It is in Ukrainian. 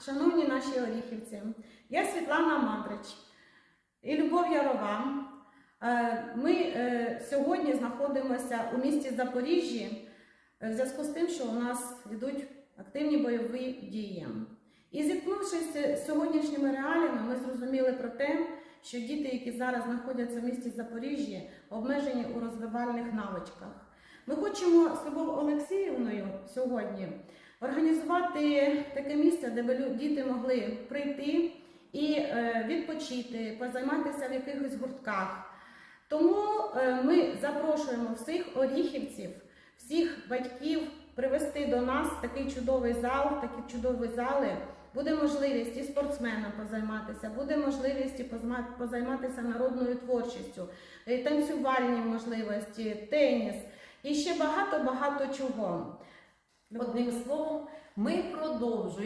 шановні наші оріхівці, я Світлана Мандрич і Любов Ярова. Е, Ми е, сьогодні знаходимося у місті Запоріжжі е, в зв'язку з тим, що у нас йдуть активні бойові дії. І зіткнувшись з сьогоднішніми реаліями, ми зрозуміли про те, що діти, які зараз знаходяться в місті Запоріжжі, обмежені у розвивальних навичках. Ми хочемо з Любов Олексіївною сьогодні організувати таке місце, де діти могли прийти і е, відпочити, позайматися в якихось гуртках. Тому е, ми запрошуємо всіх оріхівців, всіх батьків привезти до нас такий чудовий зал, такі чудові зали. Буде можливість і спортсменам позайматися, буде можливість і позайматися народною творчістю, танцювальні можливості, теніс і ще багато багато чого. Одним словом, ми продовжуємо.